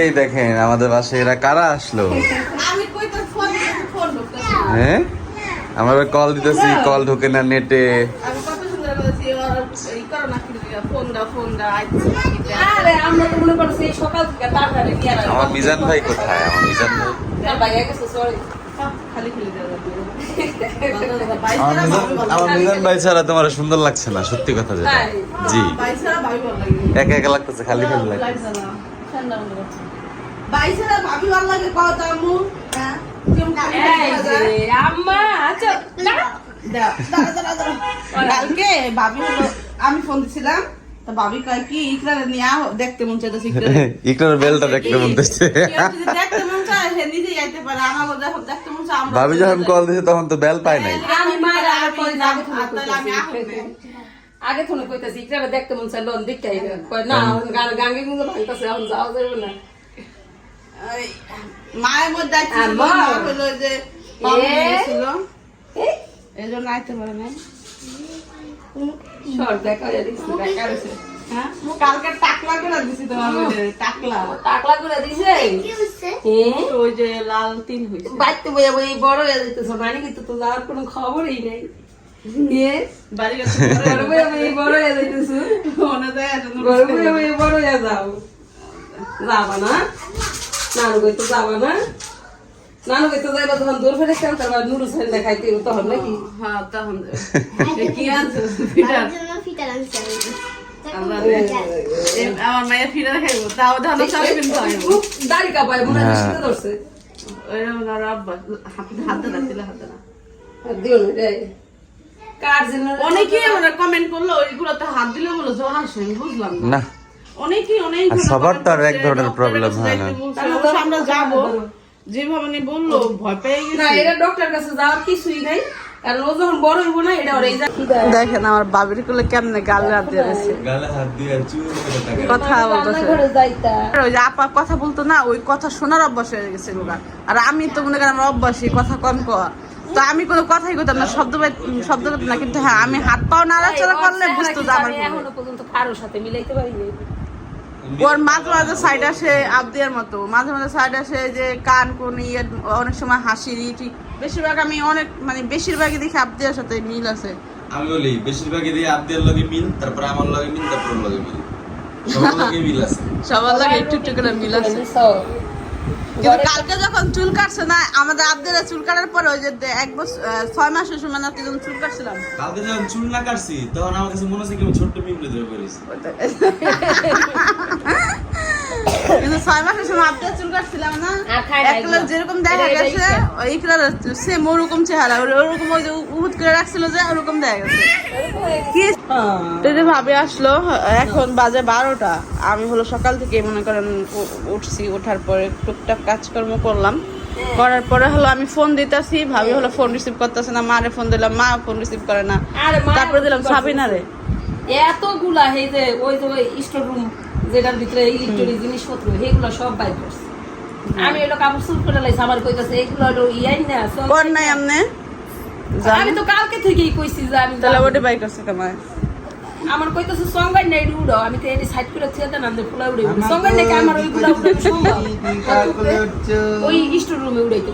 এই দেখেন আমাদের বাসায় এরা কারা আসলো? হ্যাঁ? আমরা কল দিতেছি কল ঢোকে না নেটে। আমরা মিজান ভাই কোথায়? আমার মিজান ভাই। আমার মিজান ভাই ছাড়া তোমার সুন্দর লাগছে না সত্যি কথা যেটা। জি। একা একা লাগতেছে খালি খালি লাগছে ঠান্ডা মনে ভাবি ভালো লাগে কও তো আম্মু হ্যাঁ? আম্মা আচ্ছা না। কালকে ভাবি হলো আমি ফোন দিছিলাম তো ভাবি কয় কি ইকরারে নিয়ে দেখতে মন চাইতেছে ইকরারে। বেলটা দেখতে মন চায় সে নিজেই আইতে পারে আমারও যখন দেখতে মন চায় ভাবি যখন কল দিছে তখন তো বেল পায় নাই আমি কই না, আমি করতেছি। নেই। আগে কইতাছি দেখতে মন চাই লোন দিকতে কয় না গান গাঙ্গে গুঙ্গে ভাঙতাছে এখন যাওয়া যাবে না। মায়ের মধ্যে। হলো যে এই, জন্য আইতে পারে না সর দেখা হয়ে দিছি দেখা হয়েছে। হ্যাঁ? কালকে টাকলা করে দিছি তোমার টাকলা। টাকলা করে দিছে? হ্যাঁ ওই যে লাল তিন হয়েছে বাড়িতে বইয়া বই বড় হয়ে যেতেছ মানে কিন্তু তো যাওয়ার কোনো খবরই নেই। হ্যাঁ বাড়ি গেছে। বড় হয়ে মনে যায় হয়ে যাও। যাবা না? নানু কই তো যাবা না? নানু কই তো যাইবা তখন দূর নুডলস তখন নাকি? হ্যাঁ তখন। এ কি আনছো ফিটার আল্লাহ রে। আমার মায়ের ফিটার খাইবো। তাও ধান চাল কিনতে দাড়ি কাপায় মনে হয় শীতে ধরছে। ওইরকম ধরো হাত হাতে না দিলে হাতে না দিও না রে কার জন্য? অনেকে আমরা কমেন্ট করল ওইগুলো হাত দিলে বলো জ্বর আসে বুঝলাম না। না। অনেকেই অনেক সবার তো আর এক ধরনের problem হয় না। আমরা যাব। যেভাবে উনি বলল ভয় পেয়ে না এটা ডক্টর কাছে যাওয়ার কিছুই নাই। কারণ ও যখন বড় হইব না এটা ওর এই দেখেন আমার বাবিরগুলো কেমনে গাল দিয়ে হাত দিয়ে করে কথা বলতেছে। রান্নাঘরে ওই যে আপা কথা বলতো না ওই কথা শোনার অভ্যাস হয়ে গেছে আর আমি তো মনে করেন আমার অভ্যাসই কথা কম কওয়া। তো আমি কোনো কথাই কইতাম না শব্দ শব্দ করতাম না কিন্তু হ্যাঁ আমি হাত পাও নাড়াচাড়া করলে বুঝতো যে আমার এখনও পর্যন্ত কারোর সাথে মিলাইতে পারিনি। ওর মাঝে মাঝে সাইড আসে আবদিয়ার মতো মাঝে মাঝে সাইড আসে যে কান কোন ইয়ে অনেক সময় হাসি ঠিক বেশিরভাগ আমি অনেক মানে বেশিরভাগই দেখি আবদিয়ার সাথে মিল আছে। আমি বলি বেশিরভাগই দিয়ে আব্দের লগে মিল তারপর আমার লগে মিল তারপর লগে মিল। সবার লগে মিল আছে। সবার লাগে একটু একটু করে মিল আছে। কিন্তু কালকে যখন চুল কাটছে না আমাদের আবদের চুল কাটার পর ওই যে এক বছর ছয় মাসের সময় না যখন চুল কাটছিলাম। কালকে যখন চুল না কাটছি তখন আমার কাছে মনে হচ্ছে কি ছোট্ট পিঁপড়ে ধরে পড়েছি। কিন্তু ছয় মাসের সময় আবদের চুল কাটছিলাম না? এগুলো। যেরকম দেখা গেছে ইচ্ছা। এইগুলা সেম ওরকম চেহারা। ওরকম ওই যে উহুদ করে রাখছিল যে ওরকম দেখা গেছে। কি? তো ভাবে আসলো এখন বাজে বারোটা। আমি হলো সকাল থেকে মনে করেন উঠছি ওঠার পরে টুকটাক কাজকর্ম করলাম। করার পরে হলো আমি ফোন দিতেছি ভাবি হলো ফোন রিসিভ করতেছে না মারে ফোন দিলাম মা ফোন রিসিভ করে না। তারপরে দিলাম? সাবিনারে। এতগুলা এই যে ওই যে স্টোর রুম যেটার ভিতরে ইলেকট্রনিক জিনিসপত্র সেগুলো সব বাইর করছে। আমি এলো কাপড় সুট করে লাইছি আমার কইতাছে এগুলো হলো ইয়াই না কর নাই আমনে? আমি তো কালকে থেকেই কইছি যে আমি তাহলে। ওটা বাই করছে তোমায় আমার কইতাছে সঙ্গাই নাই উড়ো আমি তো এটি সাইড করে ছেড়ে না ফুলা উড়ে সঙ্গাই নাই আমার ওই গুলা উড়ে ওই স্টোর রুমে উড়াইতে।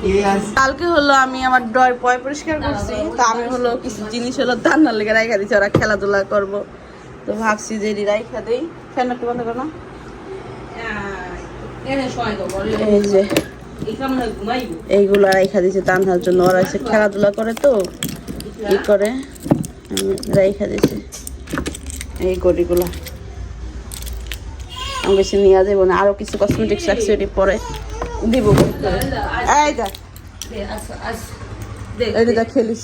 কালকে হলো আমি আমার ডয় পয় পরিষ্কার করছি তো আমি হলো কিছু জিনিস হলো ধান্নার লেগে রাইখা দিচ্ছি ওরা খেলাধুলা করব। তো ভাবছি যে রাইখা দেই। একটু বন্ধ করো না। এই যে এই কামনা ঘুমাইবো এইগুলো রাইখা দিয়েছি তানহার জন্য। ওরা এসে খেলাধুলা করে তো কি করে। রাইখা দিয়েছি এই গড়িগুলো। আমি বেশি নিয়ে যাব না আরও কিছু কসমেটিক্স রাখছি ওটি পরে দিব। এই খেলিস।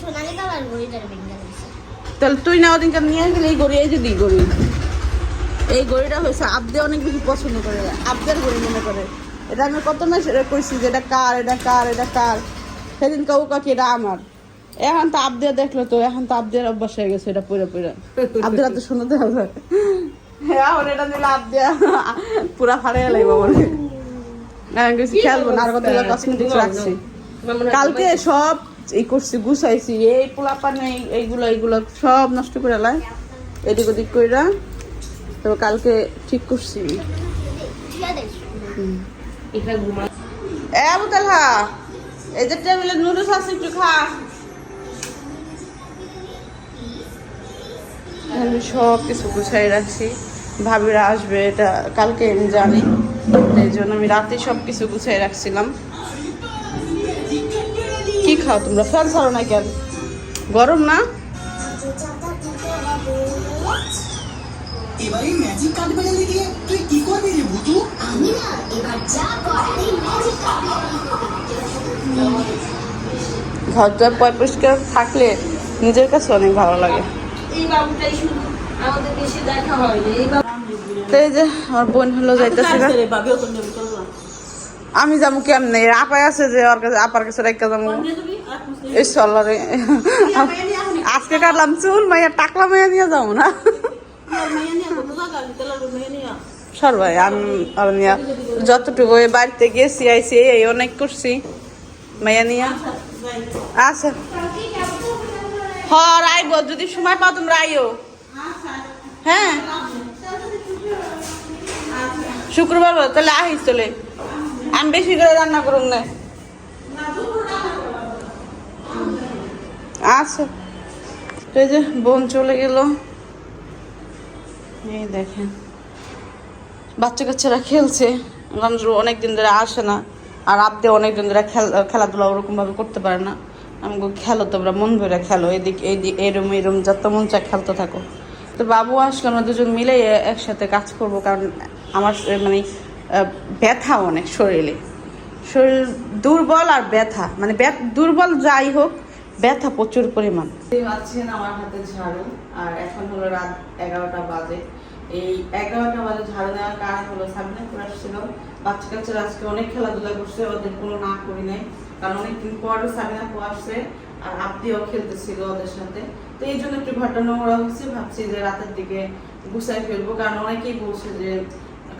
সোনালি কালার তাহলে তুই না ওদিনকে নিয়ে গেলে এই গড়ি এই যে গড়ি। এই গড়িটা হয়েছে আবদে অনেক বেশি পছন্দ করে আবদের গড়ি মনে করে। এটা আমি কত মাস এটা কইছি যে এটা কার এটা কার এটা কার? সেদিন কাউ কাকি এটা আমার। এখন তো আবদে দেখল তো এখন তো আবদের অভ্যাস হয়ে গেছে এটা পুরো পুরো আবদের তো শুনতে হবে। এখন এটা নিলে আবদে পুরা ফাড়াইয়া লাগবে মনে খেলব না আর কত কসমেটিক্স রাখছি। কালকে সব এই করছি, গুছাইছি, এই পোলাপান এইগুলো এইগুলো সব নষ্ট করে লাই। এদিক ওদিক কইরা তবে কালকে ঠিক করছি। আবু তালহা, এই যে টেবিলে নুডলস আছে খা। আমি সব কিছু গুছাই রাখছি। ভাবিরা আসবে, এটা কালকে আমি জানি। এই জন্য আমি রাতে সব কিছু গুছাই রাখছিলাম। কি খাও তোমরা? ফ্যান ছাড়ো না কেন? গরম না? এবারে ম্যাজিক কার্ড বাজাতে গিয়ে তুই কি করবি রে ভুতু? আমি না এবার যা করার এই ম্যাজিক ঘর দুয়ার পয় পরিষ্কার থাকলে নিজের কাছে অনেক ভালো লাগে। এই হয় তো যে আমার বোন হলো যাইতেছে। আমি যাব কেমনে? আপায় আছে যে ওর কাছে আপার কাছে রেখে যাব। এই সল্লারে আজকে কাটলাম চুল মাইয়া টাকলা মাইয়া নিয়ে যাব না। সর ভাই আমি যতটুকু বাড়িতে গেছি আইসি এই অনেক করছি। মাইয়া নিয়া আচ্ছা হর আইব। যদি সময় পাও তোমরা আইও। হ্যাঁ। শুক্রবার বলো, তাহলে আহিস চলে। আমি বেশি করে রান্না করুন না। আচ্ছা এই যে বোন চলে গেল। এই দেখেন। বাচ্চা কাচ্চারা খেলছে। অনেক দিন ধরে আসে না। আর আবদে অনেক দিন ধরে খেল, খেলাধুলা ওরকমভাবে করতে পারে না। আমি খেলো তোমরা, মন ভরে খেলো। এদিক এইদিক এরম এরম, যত মন চায় খেলতে থাকো। তো বাবু আসলে আমরা দুজন মিলে একসাথে কাজ করব। কারণ আমার মানে ব্যথা অনেক শরীরে। শরীর দুর্বল আর ব্যথা মানে দুর্বল যাই হোক, ব্যথা প্রচুর পরিমাণ। পাচ্ছেন আমার হাতে ঝাড়ু, আর এখন হলো রাত এগারোটা বাজে। এই এগারোটা বাজে ঝাড়ু দেওয়ার কারণ হলো সামনে করে আসছিল বাচ্চা কাচ্চারা আজকে অনেক খেলাধুলা করছে, ওদের কোনো না করি নাই, কারণ অনেকদিন পর সাবিনা পো আসছে, আর আপনিও খেলতেছিল ওদের সাথে। তো এই জন্য একটু ঘরটা নোংরা হচ্ছে ভাবছি যে রাতের দিকে গুছাই ফেলব, কারণ অনেকেই বলছে যে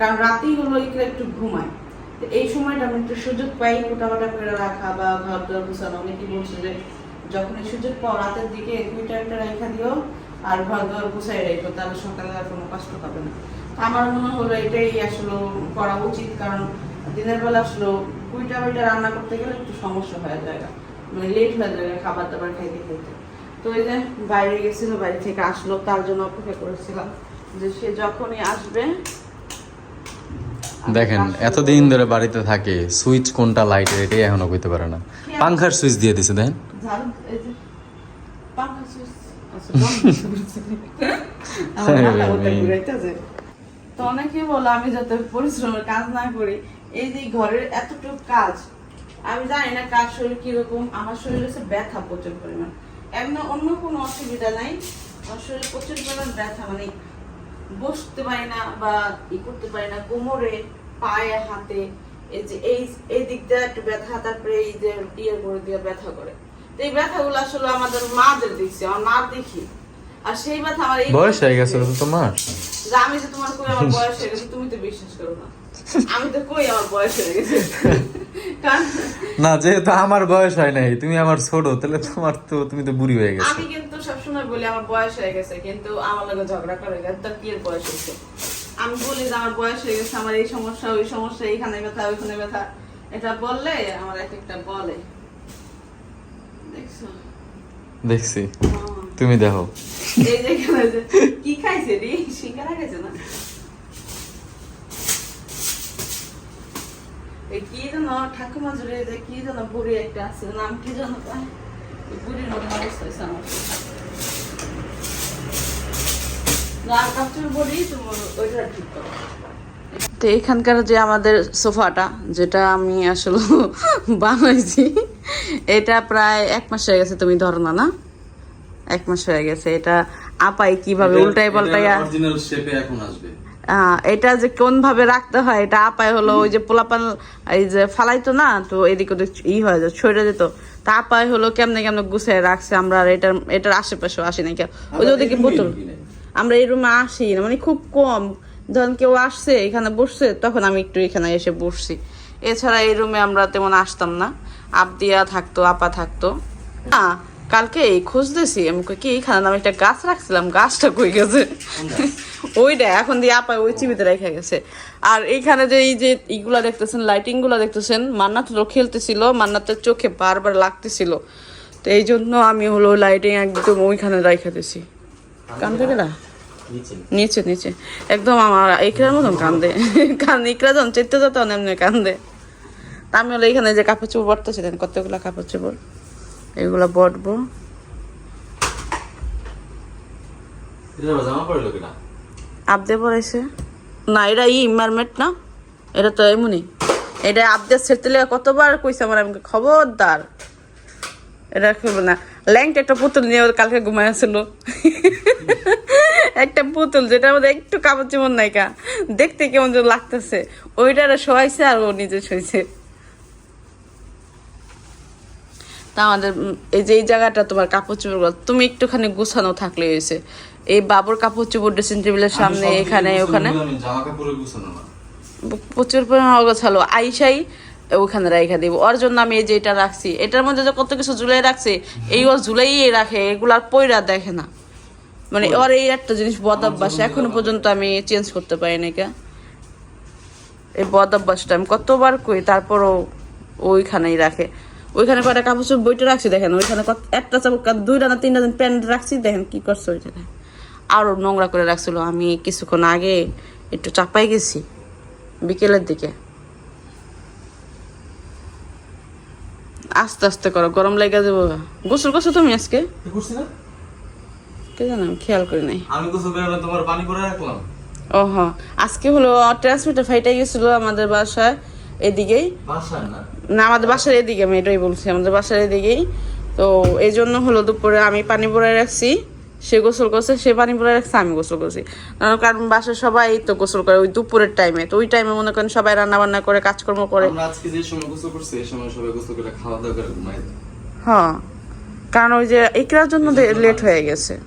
কারণ রাতেই হলো এগুলো একটু ঘুমায়। তো এই সময়টা আমি একটু সুযোগ পাই, মোটামোটা করে রাখা বা ঘর দর গুছানো। অনেকেই বলছে যে যখন এই সুযোগ পাও, রাতের দিকে দুইটা একটা রেখা দিও আর ঘর দর গুছাই রেখো, তাহলে সকালে আর কোনো কষ্ট পাবে না। আমার মনে হলো এটাই আসলে করা উচিত, কারণ দিনের বেলা আসলে কুইটা বইটা রান্না করতে গেলে একটু সমস্যা হয়ে যায় মানে লেট হয়ে যায় খাবার দাবার খাইতে খাইতে। তো এই যে বাইরে গেছিল বাইরে থেকে আসলো, তার জন্য অপেক্ষা করেছিলাম যে সে যখনই আসবে দেখেন এতদিন ধরে বাড়িতে থাকে সুইচ কোনটা লাইটের এটাই এখনও কইতে পারে না পাংখার সুইচ দিয়ে দিছে দেখেন ঝাড়ু এই যে পাখা সুইচ বন্ধ করছি। আমার মাথা ওটা ঘুরাইতেছে। তো অনেকে বলে আমি যাতে পরিশ্রমের কাজ না করি এই যে ঘরের এতটুকু কাজ আমি জানি না কার শরীর কীরকম আমার শরীর হচ্ছে ব্যথা প্রচুর পরিমাণ এমন অন্য কোনো অসুবিধা নাই আমার শরীরে প্রচুর পরিমাণ ব্যথা মানে বসতে পারি না বা ই করতে পারি না কোমরে পায়ে হাতে এই যে এই এই দিক দিয়ে একটু ব্যথা তারপরে এই যে ইয়ে করে দিয়ে ব্যথা করে। তো এই ব্যথাগুলো আসলে আমাদের মাদের দেখছি আমার মা দেখি। আর সেই ব্যথা আমার এই বয়স হয়ে গেছে তোমার? আমি যে তোমার কই আমার বয়স হয়ে গেছে তুমি তো বিশ্বাস করো না। আমি তো কই আমার বয়স হয়ে গেছে? না যেহেতু আমার বয়স হয় নাই তুমি আমার ছোট তাহলে তোমার তো তুমি তো বুড়ি হয়ে গেছো। আমি কিন্তু সবসময় বলি আমার বয়স হয়ে গেছে কিন্তু আমার লগে ঝগড়া করে গেছে কি বয়স হয়েছে? আমি বলি যে আমার বয়স হয়ে গেছে আমার এই সমস্যা ওই সমস্যা এইখানে ব্যথা ওইখানে ব্যথা। এটা বললে আমার এক একটা বলে। দেখছ? দেখছি। হ্যাঁ। তুমি দেখো। এই যে কি খাইছে রে? সিঙ্গারা খাইছে না? কি যেন ঠাকুমা জুড়ে যে কি যেন বুড়ি একটা আছে নাম কি যেন? বুড়ির মতন অবস্থা হয়েছে আমার। লাল কাপড় বড়ি তোমার ওইটা ঠিক করো। তো এখানকার যে আমাদের সোফাটা যেটা আমি আসলে বানাইছি এটা প্রায় এক মাস হয়ে গেছে তুমি ধরো না না? এক মাস হয়ে গেছে। এটা আপাই কীভাবে উল্টাই পাল্টাইয়া অরিজিনাল শেপে এখন আসবে। এটা যে কোন ভাবে রাখতে হয় এটা আপায় হলো ওই যে পোলাপান এই যে ফালাইতো না তো এদিক ওদিক ই হয়ে যায় ছড়ে যেত তা আপায় হলো কেমনে কেমনে গুছিয়ে রাখছে আমরা আর এটার এটার আশেপাশেও আসি না কেউ। ওই যে ওদিকে বোতল। আমরা এই রুমে আসি না মানে খুব কম। ধরেন কেউ আসছে এখানে বসছে তখন আমি একটু এখানে এসে বসছি। এছাড়া এই রুমে আমরা তেমন আসতাম না। আপ দিয়া থাকতো আপা থাকতো। না কালকে এই খুঁজতেছি আমি কি এখানে আমি একটা গাছ রাখছিলাম গাছটা কই গেছে? ওইটা এখন দিয়ে আপা ওই চিবিতে রেখে গেছে। আর এইখানে যে এই যে ইগুলা দেখতেছেন লাইটিংগুলা দেখতেছেন মান্নাত হলো খেলতেছিল মান্নাতের চোখে বারবার লাগতেছিল। তো এই জন্য আমি হলো লাইটিং একদম ওইখানে রেখে দিছি। কান থেকে না? নিচে। নিচে একদম আমার ইকরার মতন কান্দে। কান ইকরা যখন চেতে যেত এমনি কান্দে। তা আমি হলো এখানে যে কাপড় চোপড় বটতেছি দেন কতগুলো কাপড় চোপড়? এগুলো বটবো আপদে পড়াইছে না এটা ই ইমারমেট না? এটা তো এমনই এটা আপদে ছেড়তে লেগে কতবার কইছে আমার আমাকে খবরদার। এটা খেলব না। ল্যাংটা একটা পুতুল নিয়ে কালকে ঘুমায় আসছিল। একটা পুতুল যেটার মধ্যে একটু কাপড় চোপড় নাইকা। দেখতে কেমন যেন লাগতেছে। ওইটার শোয়াইছে আর ও নিজে শুয়েছে তা আমাদের এই যে এই জায়গাটা তোমার কাপড় চোপড় তুমি একটুখানি গুছানো থাকলে হয়েছে। এই বাবুর কাপড় চোপড় ড্রেসিং টেবিলের সামনে এখানে ওখানে। প্রচুর পরিমাণ অগোছালো। আইসাই ওখানে রেখে দিব। ওর জন্য আমি এই যে এটা রাখছি এটার মধ্যে যে কত কিছু ঝুলাই রাখছে এই ওর ঝুলাই রাখে এগুলার পয়রা দেখে না। মানে ওর এই একটা জিনিস বদ অভ্যাস এখনও পর্যন্ত আমি চেঞ্জ করতে পারি না কে। এই বদ অভ্যাসটা আমি কতবার কই তারপরও ওইখানেই রাখে। ওইখানে কয়টা কাপড় চোপড় বইটা রাখছি দেখেন ওইখানে একটা চাপড় দুইটা না তিনটা দিন প্যান্ট রাখছি দেখেন কি করছে ওইটাতে আরও নোংরা করে রাখছিল আমি কিছুক্ষণ আগে একটু চাপাই গেছি বিকেলের দিকে। আস্তে আস্তে করো গরম লেগে যাব গোসল করছ তুমি আজকে? কে জানো আমি খেয়াল করি নাই। আমি গোসল করে তোমার পানি করে রাখলাম। ও হ্যাঁ আজকে হলো ট্রান্সমিটার ফাইটে গেছিল আমাদের বাসায়। এদিকেই? না? আমাদের বাসার এদিকে আমি এটাই বলছি আমাদের বাসার এদিকেই। তো এই জন্য হলো দুপুরে আমি পানি ভরে রাখছি সে গোসল করছে সে পানি ভরে রাখছে আমি গোসল করছি। কারণ- বাসার সবাই তো গোসল করে ওই দুপুরের টাইমে তো ওই টাইমে মনে করেন সবাই রান্না বান্না করে কাজকর্ম করে। আজকে যে সময় গোসল করছি এই সময় সবাই গোসল করে খাওয়া দাওয়া করে ঘুমাই হ্যাঁ। কারণ ওই যে একরার জন্য লেট হয়ে গেছে।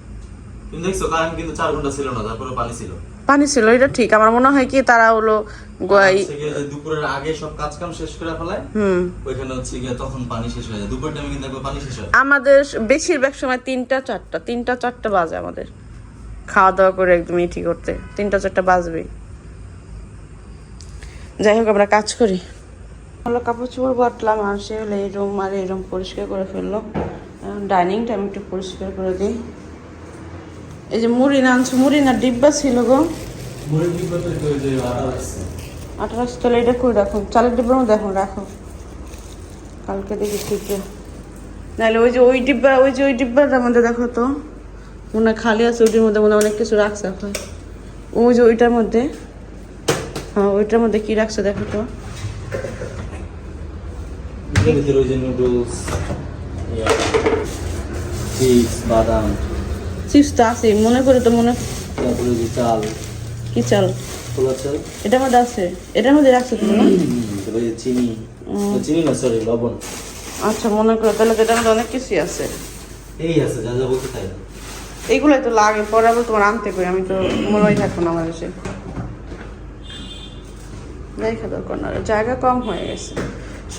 তুমি দেখছ কারেন্ট কিন্তু চার ঘণ্টা ছিল না তারপরে পানি ছিল। পানি ছিল এটা ঠিক। আমার মনে হয় কি তারা হলো দুপুরের আগে সব কাজ কাম শেষ করে ফেলায় হুম। ওইখানে হচ্ছে গিয়ে তখন পানি শেষ হয়ে যায়। দুপুর টাইমে কিন্তু পানি শেষ হয়। আমাদের বেশিরভাগ সময় তিনটা চারটা তিনটা চারটা বাজে আমাদের। খাওয়া দাওয়া করে একদম ইটি করতে। তিনটা চারটা বাজবে যাই হোক আমরা কাজ করি। হলো কাপড় চোপড় বাটলাম আর সে হলো এই রুম আর এই রুম পরিষ্কার করে ফেলল। ডাইনিংটা আমি একটু পরিষ্কার করে দিই। এই যে মুড়ি না আনছো মুড়ি না ডিব্বা ছিল গো আঠারোশো তাহলে এটা করে রাখো? চালের ডিব্বার মধ্যে এখন রাখো। কালকে দেখি ঠিক নাহলে ওই যে ওই ডিব্বা ওই যে ওই ডিব্বাটার মধ্যে দেখো তো। মনে খালি আছে ওইটার মধ্যে মনে অনেক কিছু রাখছে এখন। ওই যে ওইটার মধ্যে। হ্যাঁ ওইটার মধ্যে কি রাখছে দেখো তো। নুডলস বাদাম। চিপস তো আছে মনে করে তো মনে তারপরে যে চাল। কি চাল? খোলা চাল। এটার মধ্যে আছে। এটার মধ্যে রাখছে তুমি না? তারপরে চিনি। চিনি না সরি লবণ। আচ্ছা মনে করো তাহলে তো এটার মধ্যে অনেক কিছুই আছে। এই আছে যা যা বলতে তাই। এইগুলোই তো লাগে পরে আবার তোমার আনতে করি আমি তো মনেই থাকব না আমার এসে দেখা দরকার না জায়গা কম হয়ে গেছে।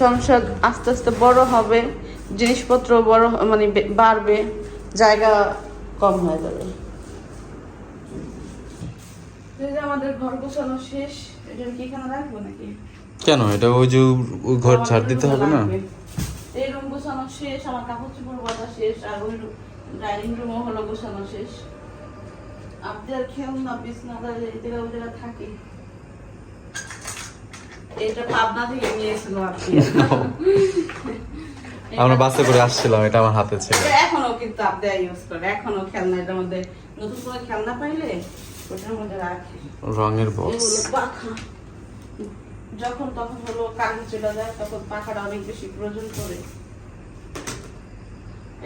সংসার আস্তে আস্তে বড় হবে জিনিসপত্র বড় মানে বাড়বে জায়গা কম হয়ে যাবে। আমাদের ঘর গোছানো শেষ এটা কি এখানে রাখব নাকি? কেন? এটা ওই যে ওই ঘর ঝাড় দিতে হবে না? এই রুম গোছানো শেষ আমার কাপড় চোপড় বাঁধা শেষ আর ওই ডাইনিং রুমও হলো গোছানো শেষ। আপনি খেয়াল না বিছনাটা এই জায়গা ওই জায়গা থাকে। এটা পাবনা থেকে নিয়েছিল আপনি আমরা বাসে করে আসছিলাম এটা আমার হাতে ছিল। এখনও কিন্তু আপনি ইউজ করে। এখনও খেলনা এটার মধ্যে নতুন করে খেলনা পাইলে ওটার মধ্যে রাখে। রঙের বক্স পাখা। যখন তখন হলো কারেন্ট চলে যায় তখন পাখাটা অনেক বেশি প্রয়োজন পড়ে।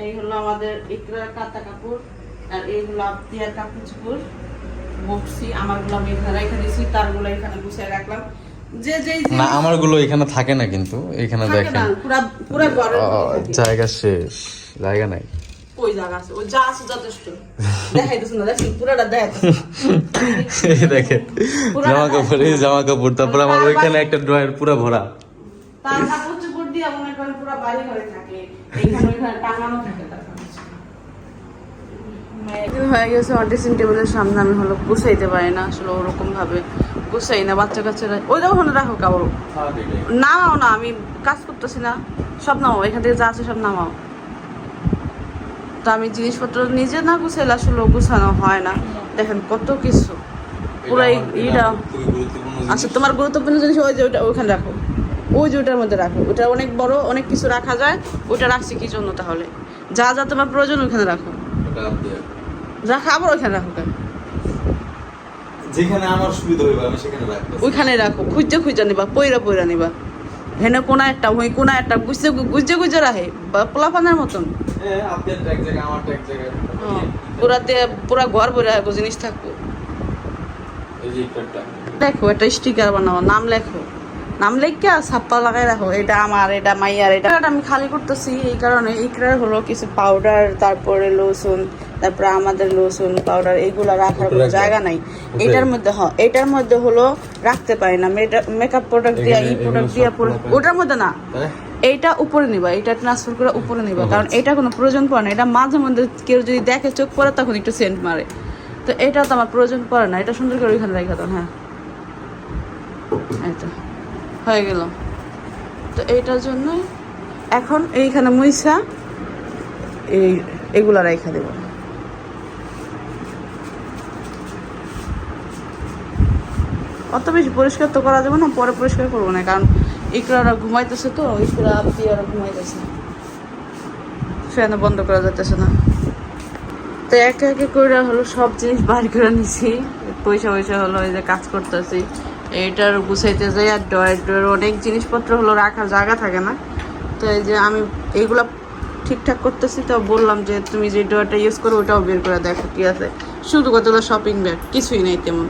এই হলো আমাদের ইকরার কাতা কাপড় আর এই হলো আবদিয়ার কাপড় চোপড়। বক্সি আমারগুলো আমি এখানে রেখে দিয়েছি তারগুলো এখানে গুছিয়ে রাখলাম। যে যেই না আমারগুলো এখানে থাকে না কিন্তু এখানে দেখেন। পুরা পুরা। জায়গা শেষ জায়গা নাই। ওই জায়গা আছে? ওই যা আছে যথেষ্ট। দেখাইতেছ না দেখছি পুরাটা দেখাইতেছ। দেখেন জামা কাপড় এই জামা কাপড় তারপর আমার ওইখানে একটা ড্রয়ার পুরো ভরা। তার কাপড় চোপড় দিয়ে মনে করেন পুরো বাড়ি ঘরে থাকে। এইখানে ওইখানে টাঙানো থাকে তার হয়ে গেছে আমার ড্রেসিং টেবিলের সামনে আমি হলো গুছাইতে পারি না আসলে ওরকম ভাবে গুছাই না বাচ্চা কাচ্চারা ওই দেখো ওখানে রাখো কাপড়। নামাও না আমি কাজ করতেছি না। সব নামাও এখান থেকে যা আছে সব নামাও। তো আমি জিনিসপত্র নিজে না গুছাইলে আসলে গুছানো হয় না। দেখেন কত কিছু। পুরো খুবই আচ্ছা তোমার গুরুত্বপূর্ণ জিনিস ওই যে ওটা ওখানে রাখো। ওই যে ওটার মধ্যে রাখো। ওটা অনেক বড় অনেক কিছু রাখা যায়। ওটা রাখছি কি জন্য তাহলে? যা যা তোমার প্রয়োজন ওখানে রাখো। যা খাবার ওখানে রাখো কেন যেখানে আমার সুবিধা হইবে আমি সেখানে রাখব ওইখানে রাখো। খুঁজতে খুঁজে নিবা পইরা পইরা নিবা। হেনে কোনা একটা ওই কোনা একটা গুজে গুজে গুজে রাখে। বা পোলাপানের মতন। হ্যাঁ পুরাতে পুরা ঘর ভরে জিনিস থাকব। লেখো একটা স্টিকার বানাও নাম লেখো। নাম লেখকে ছাপ্পা লাগাই রাখো এটা আমার এটা মাইয়ার এটা এটা আমি খালি করতেছি এই কারণে ইকরার হলো কিছু পাউডার তারপরে লোশন তারপরে আমাদের লোশন পাউডার এইগুলো রাখার কোনো জায়গা নাই। এটার মধ্যে হ এটার মধ্যে হলো রাখতে পারি না মেকআপ প্রোডাক্ট দিয়া এই প্রোডাক্ট দিয়া। ওটার মধ্যে না। তাই এইটা উপরে নিবা এটা ট্রান্সফার করে উপরে নিবা কারণ। এটা কোনো প্রয়োজন পড়ে না। এটা মাঝে মধ্যে কেউ যদি দেখে চোখ পড়ে তখন একটু সেন্ট মারে। তো এটা তো আমার প্রয়োজন পড়ে না এটা সুন্দর করে ওইখানে রেখে দাও হ্যাঁ। এটা হয়ে গেল। তো এইটার জন্য এখন এইখানে মুইসা এই এগুলা রেখে দেবো। অত বেশি পরিষ্কার তো করা যাবে না পরে পরিষ্কার করব না কারণ ইকরারা ঘুমাইতেছে তো, ইকরা আপনি ওরা ঘুমাইতেছে। ফ্যান বন্ধ করা যাইতেছে না। তো একে একে করে হলো সব জিনিস বাড়ি করে নিছি। পয়সা পয়সা হলো এই যে কাজ করতেছি। এইটার গুছাইতে যাই আর ডয়ের ডয়ের অনেক জিনিসপত্র হলো রাখার জায়গা থাকে না। তো এই যে আমি এইগুলা ঠিকঠাক করতেছি তো বললাম যে তুমি যে ডয়ারটা ইউজ করো ওটাও বের করে দেখো কি আছে। শুধু কতগুলো শপিং ব্যাগ কিছুই নাই তেমন।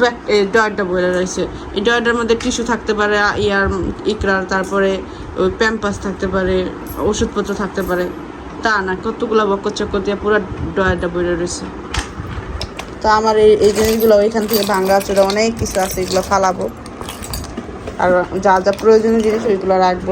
ব্যাগ ডয়ারটা বলে রয়েছে। এই ডয়ারটার মধ্যে টিস্যু থাকতে পারে ইয়ার ইকরার তারপরে ওই প্যাম্পাস থাকতে পারে ওষুধপত্র থাকতে পারে। তা না কতগুলো বক্কর চক্কর দিয়ে পুরো ডয়ারটা বলে রয়েছে। তো আমার এই এই জিনিসগুলো এখান থেকে ভাঙ্গা চোরা অনেক কিছু আছে এগুলো ফালাবো। আর যা যা প্রয়োজনীয় জিনিস ওইগুলো রাখব।